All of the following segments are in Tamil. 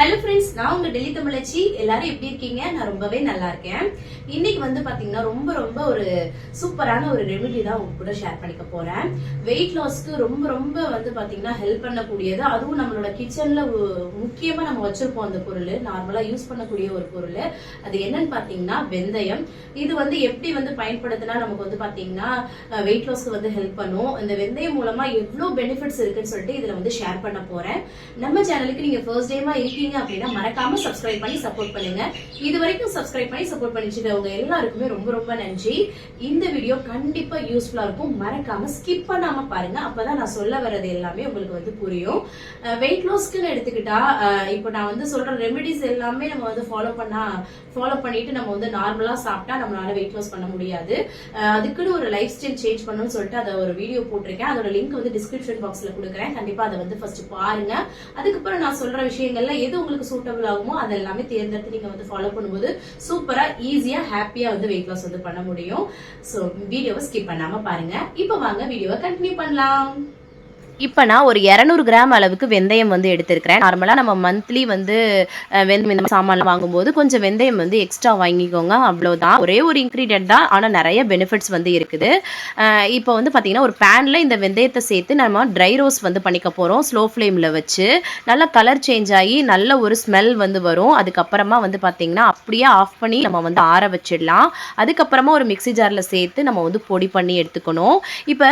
ஹலோ ஃப்ரெண்ட்ஸ் நான் உங்க டெல்லி தமிழச்சி. எல்லாரும் எப்படி இருக்கீங்க? நான் ரொம்பவே நல்லா இருக்கேன். இன்னைக்கு வந்து பாத்தீங்கன்னா ரொம்ப ரொம்ப ஒரு சூப்பரான ஒரு ரெமெடி தான் உங்க கூட ஷேர் பண்ணிக்க போறேன். வெயிட் லாஸ்க்கு ரொம்ப ரொம்ப வந்து பாத்தீங்கன்னா ஹெல்ப் பண்ணக்கூடியது. அதுவும் நம்மளோட கிச்சன்ல முக்கியமா நம்ம வச்சிருப்போம் அந்த பொருள். நார்மலா யூஸ் பண்ணக்கூடிய ஒரு பொருள். அது என்னன்னு பாத்தீங்கன்னா வெந்தயம். இது வந்து எப்படி வந்து பயன்படுத்தினா நமக்கு வந்து பாத்தீங்கன்னா வெயிட் லாஸ்க்கு வந்து ஹெல்ப் பண்ணும். இந்த வெந்தயம் மூலமா எவ்வளவு பெனிஃபிட்ஸ் இருக்குன்னு சொல்லிட்டு இதுல வந்து ஷேர் பண்ண போறேன். நம்ம சேனலுக்கு நீங்க ஃபர்ஸ்ட் டைமா இருக்கீங்க அப்படின்னா மறக்காம சப்ஸ்கிரைப் பண்ணி சப்போர்ட் பண்ணுங்க. இது வரைக்கும் சப்ஸ்கிரைப் பண்ணி சப்போர்ட் பண்ணிச்சுட்டவங்க எல்லாருக்குமே ரொம்ப ரொம்ப நன்றி. இந்த வீடியோ கண்டிப்பா யூஸ்ஃபுல்லா இருக்கும். மறக்காம ஸ்கிப் பண்ணாம பாருங்க. அப்பதான் நான் சொல்ல வர்றது எல்லாமே உங்களுக்கு வந்து புரியும். வெயிட் லாஸ்க்குன்னு எடுத்துக்கிட்டா இப்போ நான் வந்து சொல்ற ரெமெடிஸ் எல்லாமே நம்ம வந்து ஃபாலோ பண்ணா ஃபாலோ பண்ணிட்டு நம்ம வந்து நார்மலா சாப்பிட்டா நம்மளால வெயிட் லாஸ் பண்ண முடியாது. அதுக்குன்னு ஒரு லைஃப் ஸ்டைல் சேஞ்ச் பண்ணணும்னு சொல்லிட்டு அதை ஒரு வீடியோ போட்டிருக்கேன். அதோட லிங்க் வந்து டிஸ்கிரிப்ஷன் பாக்ஸ்ல கொடுக்குறேன். கண்டிப்பா அதை வந்து ஃபர்ஸ்ட் பாருங்க. அதுக்கப்புறம் நான் சொல்ற விஷயங்கள்ல எது உங்களுக்கு சூட்டபிள் ஆகுமோ அது எல்லாமே தேர்ந்தெடுத்து நீங்க வந்து ஃபாலோ பண்ணும்போது சூப்பரா ஈஸியா ஹாப்பியா வந்து வெயிட் லாஸ் வந்து பண்ண முடியும். ஸோ வீடியோவை ஸ்கிப் பண்ணாம பாருங்க. இப்போ வாங்க வீடியோவை கண்டினியூ பண்ணலாம். இப்போ நான் ஒரு இரநூறு கிராம் அளவுக்கு வெந்தயம் வந்து எடுத்திருக்கிறேன். நார்மலாக நம்ம மந்த்லி வந்து வெந்தயம் இந்த வாங்கும்போது கொஞ்சம் வெந்தயம் வந்து எக்ஸ்ட்ரா வாங்கிக்கோங்க. அவ்வளோதான் ஒரே ஒரு இன்க்ரீடியன்ட் தான். ஆனால் நிறைய பெனிஃபிட்ஸ் வந்து இருக்குது. இப்போ வந்து பார்த்தீங்கன்னா ஒரு பேனில் இந்த வெந்தயத்தை சேர்த்து நம்ம ட்ரை ரோஸ்ட் வந்து பண்ணிக்க போகிறோம் ஸ்லோ ஃப்ளேமில் வச்சு. நல்லா கலர் சேஞ்ச் ஆகி நல்ல ஒரு ஸ்மெல் வந்து வரும். அதுக்கப்புறமா வந்து பார்த்தீங்கன்னா அப்படியே ஆஃப் பண்ணி நம்ம வந்து ஆற வச்சிடலாம். அதுக்கப்புறமா ஒரு மிக்ஸி ஜாரில் சேர்த்து நம்ம வந்து பொடி பண்ணி எடுத்துக்கணும். இப்போ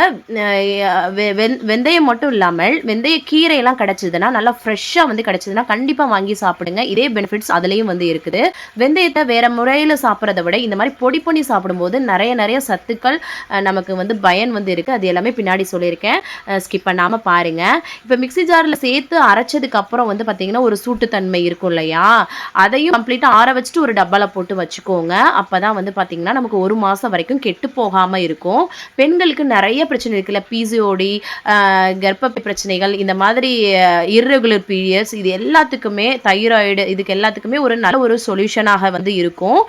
வெந்தயம் மட்டும் மட்டும் இல்லாமல் வெந்தய கீரையெல்லாம் கிடைச்சதுன்னா நல்லா ஃப்ரெஷ்ஷாக வந்து கிடைச்சதுன்னா கண்டிப்பாக வாங்கி சாப்பிடுங்க. இதே பெனிஃபிட்ஸ் அதுலேயும் வந்து இருக்குது. வெந்தயத்தை வேறு முறையில் சாப்பிட்றத விட இந்த மாதிரி பொடி பண்ணி சாப்பிடும்போது நிறைய நிறைய சத்துக்கள் நமக்கு வந்து பயன் வந்து இருக்குது அது எல்லாமே பின்னாடி சொல்லியிருக்கேன். ஸ்கிப் பண்ணாமல் பாருங்கள் இப்போ மிக்ஸி ஜாரில் சேர்த்து அரைச்சதுக்கப்புறம் வந்து பார்த்தீங்கன்னா ஒரு சூட்டுத்தன்மை இருக்கும் இல்லையா? அதையும் கம்ப்ளீட்டாக ஆற வச்சுட்டு ஒரு டப்பாவில் போட்டு வச்சுக்கோங்க. அப்போ தான் வந்து பார்த்தீங்கன்னா நமக்கு ஒரு மாதம் வரைக்கும் கெட்டு போகாமல் இருக்கும். பெண்களுக்கு நிறைய பிரச்சனை இருக்குல்ல பிசிஓடி கர்ப்பப்பை பிரச்சனைகள் இந்த மாதிரி இர்ரெகுலர் பீரியட்ஸ் இது எல்லாத்துக்குமே தைராய்டு இதுக்கு எல்லாத்துக்குமே ஒரு நல்ல ஒரு சொல்யூஷனாக வந்து இருக்கும்.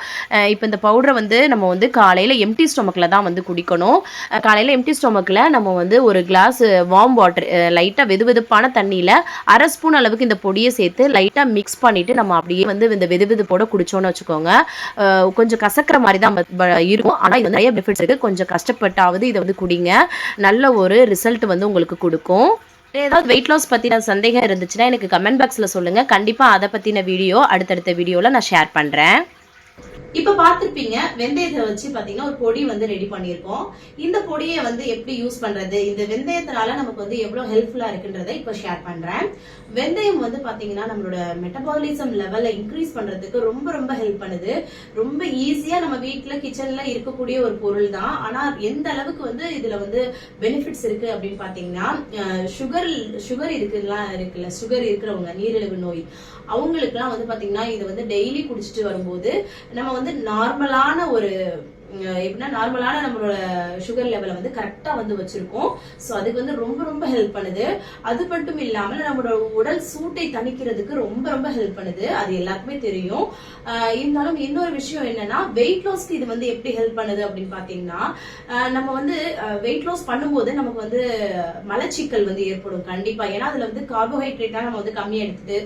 இப்போ இந்த பவுடரை வந்து நம்ம வந்து காலையில் எம்டி ஸ்டொமக்கில் தான் வந்து குடிக்கணும். காலையில் எம்டி ஸ்டொமக்கில் நம்ம வந்து ஒரு கிளாஸ் வார்ம் வாட்டர் லைட்டாக வெது வெதுப்பான தண்ணியில் அரை ஸ்பூன் அளவுக்கு இந்த பொடியை சேர்த்து லைட்டாக மிக்ஸ் பண்ணிவிட்டு நம்ம அப்படியே வந்து இந்த வெது வெதுப்போட வச்சுக்கோங்க. கொஞ்சம் கசக்கிற மாதிரி தான் இருக்கும். ஆனால் இது நிறைய பெனிஃபிட்ஸ் இருக்குது கொஞ்சம் கஷ்டப்பட்டாவது இதை வந்து குடிங்க. நல்ல ஒரு ரிசல்ட் வந்து உங்களுக்கு கொடுக்கும். ஏதாவது வெயிட் லாஸ் பற்றின சந்தேகம் இருந்துச்சுன்னா எனக்கு கமெண்ட் பாக்ஸில் சொல்லுங்கள் கண்டிப்பாக அதை பற்றின வீடியோ அடுத்தடுத்த வீடியோவில் நான் ஷேர் பண்ணுறேன் இப்ப பாத்திருப்பீங்க வெந்தயத்தை வச்சு பாத்தீங்கன்னா ஒரு பொடி வந்து ரெடி பண்ணிருக்கோம் இந்த பொடியை வந்து எப்படி யூஸ் பண்றது? இந்த வெந்தயத்தினால நமக்கு வந்து எவ்வளவு ஹெல்ப்ஃபுல்லா இருக்குன்றதை இப்ப ஷேர் பண்றேன். வெந்தயம் வந்து பாத்தீங்கன்னா நம்மளோட மெட்டபாலிசம் லெவலை இன்க்ரீஸ் பண்றதுக்கு ரொம்ப ரொம்ப ஹெல்ப் பண்ணுது. ரொம்ப ஈஸியா நம்ம வீட்டுல கிச்சன்ல இருக்கக்கூடிய ஒரு பொருள் தான் ஆனா எந்த அளவுக்கு வந்து இதுல வந்து பெனிஃபிட்ஸ் இருக்கு அப்படின்னு பாத்தீங்கன்னா சுகர் சுகர் இருக்குலாம் இருக்குல்ல சுகர் இருக்கிறவங்க நீரிழிவு நோய் அவங்களுக்குலாம் வந்து பாத்தீங்கன்னா இதை வந்து டெய்லி குடிச்சிட்டு வரும்போது நம்ம வந்து நார்மலான ஒரு எப்படின்னா நார்மலான நம்மளோட சுகர் லெவலை வந்து கரெக்டா வந்து வச்சிருக்கோம். ஸோ அதுக்கு வந்து ரொம்ப ரொம்ப ஹெல்ப் பண்ணுது. அது மட்டும் இல்லாமல் நம்மளோட உடல் சூட்டை தணிக்கிறதுக்கு ரொம்ப ரொம்ப ஹெல்ப் பண்ணுது. அது எல்லாருக்குமே தெரியும். இருந்தாலும் இன்னொரு விஷயம் என்னன்னா வெயிட் லாஸ்க்கு இது வந்து எப்படி ஹெல்ப் பண்ணுது அப்படின்னு பாத்தீங்கன்னா நம்ம வந்து வெயிட் லாஸ் பண்ணும்போது நமக்கு வந்து மலச்சிக்கல் வந்து ஏற்படும் கண்டிப்பா. ஏன்னா அதுல வந்து கார்போஹைட்ரேட்டாக நம்ம வந்து கம்மியா எடுத்துட்டு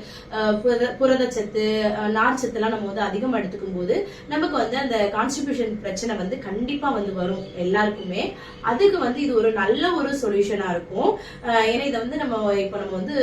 புரத- புரதச்சத்து அஹ், நார்ச்சத்து எல்லாம் நம்ம வந்து அதிகமா எடுத்துக்கும் போது நமக்கு வந்து அந்த கான்ஸ்டிபியூஷன் பிரச்சனை வந்து கண்டிப்பா வந்து வரும் எல்லாருக்குமே. அதுக்கு வந்து இது ஒரு நல்ல ஒரு சொல்யூஷனா இருக்கும். ஏன்னா இதை வந்து நம்ம இப்ப நம்ம வந்து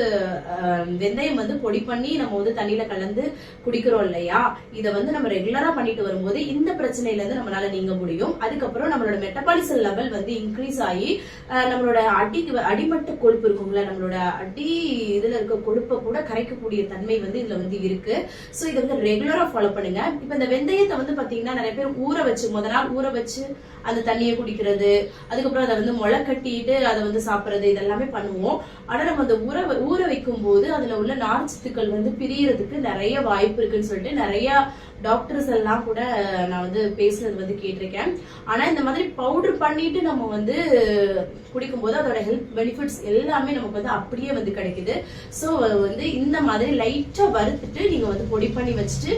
வெந்தயம் வந்து பொடி பண்ணி நம்ம வந்து தண்ணியில கலந்து குடிக்கிறோம் இல்லையா? இதை வந்து நம்ம ரெகுலரா பண்ணிட்டு வரும்போது இந்த பிரச்சனையில இருந்து நம்மளால நீங்க முடியும். அதுக்கப்புறம் நம்மளோட மெட்டபாலிசம் லெவல் வந்து இன்க்ரீஸ் ஆகி அஹ், நம்மளோட அடி அடிமட்ட கொழுப்பு இருக்கும்ல நம்மளோட அடி இதுல இருக்க கொழுப்பை கூட கரைக்கக்கூடிய தன்மை வந்து இதுல வந்து இருக்கு. சோ இதை வந்து ரெகுலரா ஃபாலோ பண்ணுங்க. இப்ப இந்த வெந்தயத்தை வந்து பாத்தீங்கன்னா நிறைய பேர் ஊற வச்சு முதல்ல நாள் ஊற வச்சு அந்த தண்ணியை குடிக்கிறது. அதுக்கப்புறம் அதை வந்து முளை கட்டிட்டு அதை வந்து சாப்பிடுறது இதெல்லாமே பண்ணுவோம். ஆனா நம்ம அந்த ஊற ஊற வைக்கும் போது அதுல உள்ள நார்ச்சத்துக்கள் வந்து பிரியறதுக்கு நிறைய வாய்ப்பு இருக்குன்னு சொல்லிட்டு நிறைய டாக்டர்ஸ் எல்லாம் கூட நான் வந்து பேசுனது வந்து கேட்டிருக்கேன். ஆனா இந்த மாதிரி பவுடர் பண்ணிட்டு நம்ம வந்து குடிக்கும்போது அதோட ஹெல்த் பெனிஃபிட்ஸ் எல்லாமே நமக்கு வந்து அப்படியே வந்து கிடைக்குது. ஸோ வந்து இந்த மாதிரி லைட்டா வறுத்துட்டு நீங்க வந்து பொடி பண்ணி வச்சுட்டு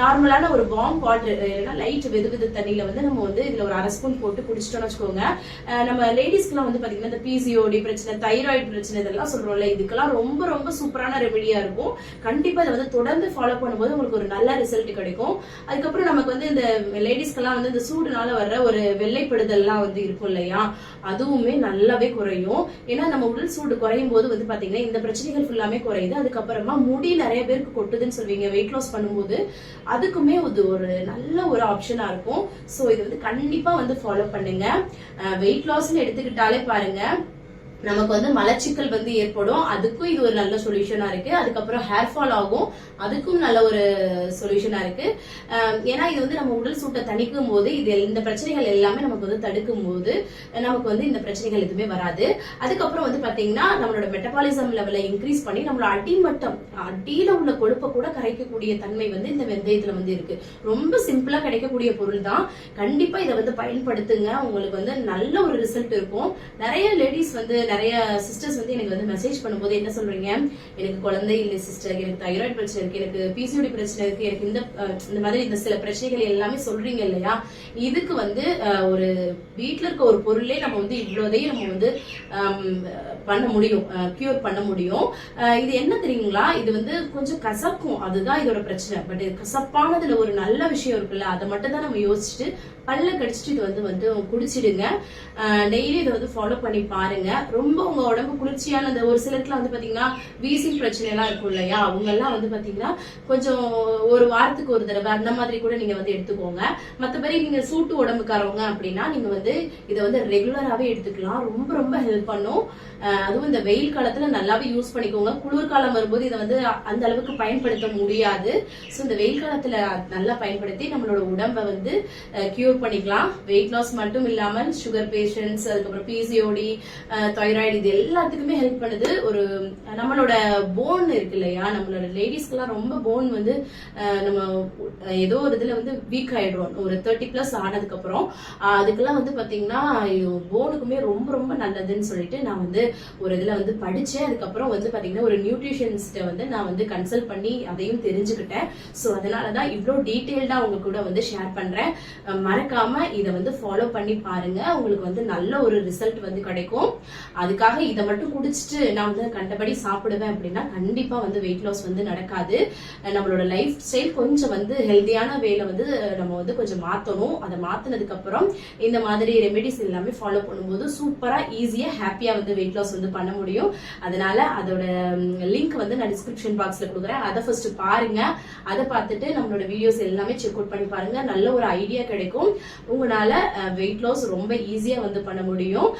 நார்மலான ஒரு வார்ம் வாட்டர் லைட் வெது சுடுகுது தண்ணியில வந்து நம்ம வந்து இதுல ஒரு அரை ஸ்பூன் போட்டு குடிச்சிட்டோம்னு வச்சுக்கோங்க. நம்ம லேடிஸ்க்குலாம் வந்து பாத்தீங்கன்னா இந்த பிசிஓடி பிரச்சனை தைராய்டு பிரச்சனை இதெல்லாம் சொல்றோம்ல இதுக்கெல்லாம் ரொம்ப ரொம்ப சூப்பரான ரெமெடியா இருக்கும். கண்டிப்பா இதை வந்து தொடர்ந்து ஃபாலோ பண்ணும்போது உங்களுக்கு ஒரு நல்ல ரிசல்ட் கிடைக்கும். அதுக்கப்புறம் நமக்கு வந்து இந்த லேடிஸ்க்கெல்லாம் வந்து இந்த சூடுனால வர்ற ஒரு வெள்ளைப்படுதல்லாம் வந்து இருக்கும் இல்லையா? அதுவுமே நல்லாவே குறையும். ஏன்னா நம்ம உடல் சூடு குறையும் போது வந்து பாத்தீங்கன்னா இந்த பிரச்சனைகள் ஃபுல்லாமே குறையுது. அதுக்கப்புறமா முடி நிறைய பேருக்கு கொட்டுதுன்னு சொல்வீங்க வெயிட் லாஸ் பண்ணும்போது. அதுக்குமே இது ஒரு நல்ல ஒரு ஆப்ஷனா இருக்கும். ஸோ இது வந்து கண்டிப்பாக வந்து ஃபாலோ பண்ணுங்க. வெயிட் லாஸ்ன்னு எடுத்துக்கிட்டாலே பாருங்க. நமக்கு வந்து மலச்சிக்கல் வந்து ஏற்படும். அதுக்கும் இது ஒரு நல்ல சொல்யூஷனா இருக்கு. அதுக்கப்புறம் ஹேர் ஃபால் ஆகும். அதுக்கும் நல்ல ஒரு சொல்யூஷனா இருக்கு. ஏன்னா இது வந்து நம்ம உடல் சூட்டை தணிக்கும் போது இது இந்த பிரச்சனைகள் எல்லாமே நமக்கு வந்து தடுக்கும் போது நமக்கு வந்து இந்த பிரச்சனைகள் எதுவுமே வராது. அதுக்கப்புறம் வந்து பாத்தீங்கன்னா நம்மளோட மெட்டபாலிசம் லெவலை இன்க்ரீஸ் பண்ணி நம்மளோட அடிமட்டம் அடியில உள்ள கொழுப்பை கூட கரைக்கக்கூடிய தன்மை வந்து இந்த வெந்தயத்துல வந்து இருக்கு. ரொம்ப சிம்பிளா கிடைக்கக்கூடிய பொருள் தான். கண்டிப்பா இதை வந்து பயன்படுத்துங்க. உங்களுக்கு வந்து நல்ல ஒரு ரிசல்ட் இருக்கும். நிறைய லேடிஸ் வந்து நிறைய சிஸ்டர்ஸ் வந்து எனக்கு வந்து மெசேஜ் பண்ணும்போது என்ன சொல்றீங்க? எனக்கு குழந்தை இல்லை சிஸ்டர் எனக்கு தைராய்டு பிரச்சனை இருக்கு எனக்கு பிசிஓடி பிரச்சனை இருக்கு. எனக்கு இந்த இந்த மாதிரி இந்த சில பிரச்சனைகள் எல்லாமே சொல்றீங்க இல்லையா? இதுக்கு வந்து ஒரு வீட்டில் இருக்க ஒரு பொருளே நம்ம வந்து இவ்வளோதையும் நம்ம வந்து பண்ண முடியும் கியூர் பண்ண முடியும். இது என்ன தெரியுங்களா? இது வந்து கொஞ்சம் கசக்கும். அதுதான் இதோட பிரச்சனை. பட் கசப்பானதுல ஒரு நல்ல விஷயம் இருக்குல்ல? அதை மட்டும் தான் நம்ம யோசிச்சுட்டு பல்ல கடிச்சிட்டு இது வந்து வந்து குடிச்சிடுங்க. டெய்லி இதை வந்து ஃபாலோ பண்ணி பாருங்க. ரொம்ப ரொம்ப உங்க உடம்பு குளிர்ச்சியான அந்த ஒரு சிலத்துல வந்து பாத்தீங்கன்னா வீசிங் பிரச்சனை எல்லாம் இருக்கும் இல்லையா? அவங்க எல்லாம் வந்து பாத்தீங்கன்னா கொஞ்சம் ஒரு வாரத்துக்கு ஒரு தடவை அந்த மாதிரி கூட நீங்க வந்து எடுத்துக்கோங்க. மத்தபடி நீங்க சூட்டு உடம்புக்காரவங்க அப்படின்னா நீங்க வந்து இதை வந்து ரெகுலராகவே எடுத்துக்கலாம். ரொம்ப ரொம்ப ஹெல்ப் பண்ணும். அதுவும் இந்த வெயில் காலத்துல நல்லாவே யூஸ் பண்ணிக்கோங்க. குளிர்காலம் வரும்போது இதை வந்து அந்த அளவுக்கு பயன்படுத்த முடியாது. ஸோ இந்த வெயில் காலத்துல நல்லா பயன்படுத்தி நம்மளோட உடம்பை வந்து கியூர் பண்ணிக்கலாம். வெயிட் லாஸ் மட்டும் இல்லாமல் சுகர் பேஷண்ட்ஸ் அதுக்கப்புறம் பிசிஓடி தைராய்டு இது எல்லாத்துக்குமே ஹெல்ப் பண்ணுது. ஒரு நம்மளோட போன் இருக்கு இல்லையா? நம்மளோட லேடிஸ்க்கெல்லாம் ரொம்ப போன் வந்து நம்ம ஏதோ ஒரு இதுல வந்து வீக் ஆயிடுறோம். ஒரு தேர்ட்டி பிளஸ் ஆனதுக்கு அப்புறம் அதுக்கெல்லாம் வந்து பாத்தீங்கன்னா போனுக்குமே ரொம்ப ரொம்ப நல்லதுன்னு சொல்லிட்டு நான் வந்து ஒரு இதுல வந்து படிச்சேன். அதுக்கப்புறம் வந்து பாத்தீங்கன்னா ஒரு நியூட்ரிஷன்ஸ்ட வந்து நான் வந்து கன்சல்ட் பண்ணி அதையும் தெரிஞ்சுக்கிட்டேன். ஸோ அதனாலதான் இவ்வளோ டீட்டெயில்டா உங்க கூட வந்து ஷேர் பண்றேன். மறக்காமல் மறக்காம இதை வந்து ஃபாலோ பண்ணி பாருங்க. உங்களுக்கு வந்து நல்ல ஒரு ரிசல்ட் வந்து கிடைக்கும். அதுக்காக இதை மட்டும் குடிச்சிட்டு நான் வந்து கண்டபடி சாப்பிடுவேன் அப்படின்னா கண்டிப்பா வந்து வெயிட் லாஸ் வந்து நடக்காது. நம்மளோட லைஃப் ஸ்டைல் கொஞ்சம் வந்து ஹெல்த்தியான வேல வந்து நம்ம வந்து கொஞ்சம் மாத்தணும். அதை மாத்தினதுக்கு அப்புறம் இந்த மாதிரி ரெமெடிஸ் எல்லாமே ஃபாலோ பண்ணும்போது சூப்பரா ஈஸியா ஹாப்பியா வந்து வெயிட் லாஸ் வந்து பண்ண முடியும். அதனால அதோட லிங்க் வந்து நான் டிஸ்கிரிப்ஷன் பாக்ஸ்ல கொடுக்குறேன். அதை ஃபர்ஸ்ட் பாருங்க. அதை பார்த்துட்டு நம்மளோட வீடியோஸ் எல்லாமே செக் அவுட் பண்ணி பாருங்க. நல்ல ஒரு ஐடியா கிடைக்கும். உங்களால வெயிட் லாஸ் ரொம்ப ஈஸியா வந்து பண்ண முடியும்.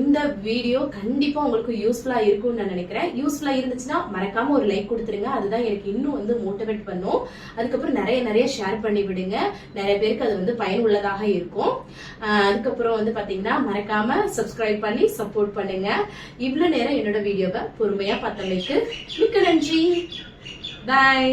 இந்த வீடியோ கண்டிப்பா உங்களுக்கு யூஸ்ஃபுல்லா இருக்கும்னு நான் நினைக்கிறேன். யூஸ்ஃபுல்லா இருந்துச்சுன்னா மறக்காம ஒரு லைக் கொடுத்துருங்க. அதுதான் எனக்கு இன்னும் வந்து மோட்டிவேட் பண்ணும். அதுக்கப்புறம் நிறைய நிறைய ஷேர் பண்ணி விடுங்க. நிறைய பேருக்கு அது வந்து பயனுள்ளதாக இருக்கும். அதுக்கப்புறம் வந்து பாத்தீங்கன்னா மறக்காம சப்ஸ்கிரைப் பண்ணி சப்போர்ட் பண்ணுங்க. இவ்வளவு நேரம் என்னோட வீடியோவை பொறுமையா பார்த்தமைக்கு மிக்க நன்றி. பாய்